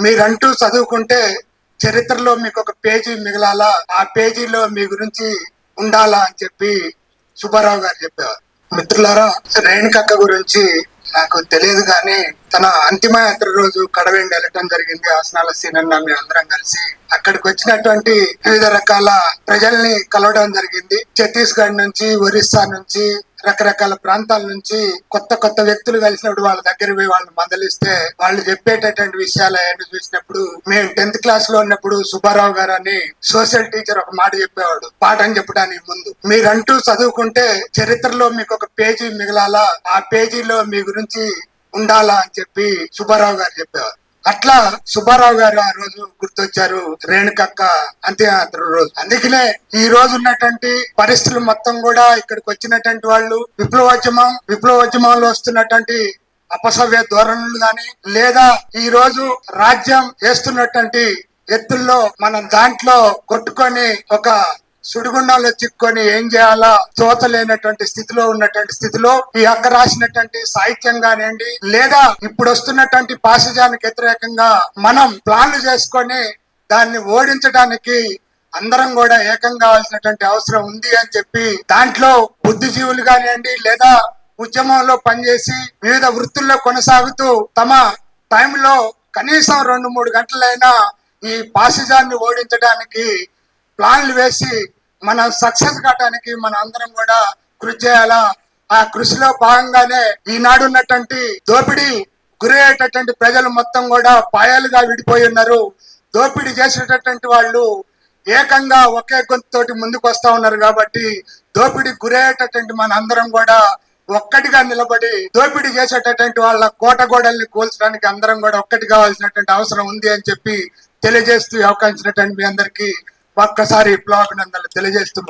మీరంటూ చదువుకుంటే చరిత్రలో మీకు ఒక పేజీ మిగలాలా? ఆ పేజీలో మీ గురించి ఉండాలా అని చెప్పి సుబ్బారావు గారు చెప్పేవారు. మిత్రులారా రేణుకక్క గురించి నాకు తెలియదు కానీ తన అంతిమ యాత్ర రోజు కడవెండి వెళ్ళటం జరిగింది. ఆసనాల సీనన్న మేము అందరం కలిసి అక్కడికి వచ్చినటువంటి వివిధ రకాల ప్రజల్ని కలవడం జరిగింది. ఛత్తీస్గఢ్ నుంచి ఒరిస్సా నుంచి రకరకాల ప్రాంతాల నుంచి కొత్త కొత్త వ్యక్తులు కలిసినప్పుడు వాళ్ళ దగ్గర పోయి వాళ్ళని మందలిస్తే వాళ్ళు చెప్పేటటువంటి విషయాలు అవన్నీ చూసినప్పుడు మేము టెన్త్ క్లాస్లో ఉన్నప్పుడు సుబ్బారావు గారు అని సోషల్ టీచర్ ఒక మాట చెప్పేవాడు పాఠం చెప్పడానికి ముందు. మీరంటూ చదువుకుంటే చరిత్రలో మీకు ఒక పేజీ మిగలాలా? ఆ పేజీలో మీ గురించి ఉండాలా అని చెప్పి సుబ్బారావు గారు చెప్పేవారు. అట్లా సుబ్బారావు గారు ఆ రోజు గుర్తొచ్చారు రేణుకక్క అంత్యయాత్ర రోజు. అందుకనే ఈ రోజు ఉన్నటువంటి పరిస్థితులు మొత్తం కూడా ఇక్కడికి వచ్చినటువంటి వాళ్ళు విప్లవోద్యమం విప్లవోద్యమంలో వస్తున్నటువంటి అపసవ్య ధోరణులు గాని లేదా ఈ రోజు రాజ్యం చేస్తున్నటువంటి ఎత్తుల్లో మనం దాంట్లో కొట్టుకొని ఒక సుడిగుండంలో చిక్కుకొని ఏం చేయాలా? తోతలేనటువంటి స్థితిలో ఉన్నటువంటి స్థితిలో ఈ అక్క రాసినటువంటి సాహిత్యం కానివ్వండి లేదా ఇప్పుడు వస్తున్నటువంటి పాశజానికి వ్యతిరేకంగా మనం ప్లాన్లు చేసుకొని దాన్ని ఓడించడానికి అందరం కూడా ఏకం కావాల్సినటువంటి అవసరం ఉంది అని చెప్పి దాంట్లో బుద్ధిజీవులు కానివ్వండి లేదా ఉద్యమంలో పనిచేసి వివిధ వృత్తుల్లో కొనసాగుతూ తమ టైంలో కనీసం రెండు మూడు గంటలైనా ఈ పాసిజాన్ని ఓడించడానికి ప్లాన్లు వేసి మనం సక్సెస్ కావడానికి మన అందరం కూడా కృషి చేయాలా? ఆ కృషిలో భాగంగానే ఈనాడు ఉన్నటువంటి దోపిడీ గురయ్యేటటువంటి ప్రజలు మొత్తం కూడా పాయాలుగా విడిపోయి ఉన్నారు. దోపిడీ చేసేటటువంటి వాళ్ళు ఏకంగా ఒకే గొంతుతోటి ముందుకు వస్తా ఉన్నారు కాబట్టి దోపిడీ గురయ్యేటటువంటి మన అందరం కూడా ఒక్కటిగా నిలబడి దోపిడీ చేసేటటువంటి వాళ్ళ కోట గోడల్ని కూల్చడానికి అందరం కూడా ఒక్కటి కావాల్సినటువంటి అవసరం ఉంది అని చెప్పి తెలియజేస్తూ అవకాశించినటువంటి మీ అందరికీ ఒక్కసారి విప్లవాభినందనలు తెలియజేస్తూ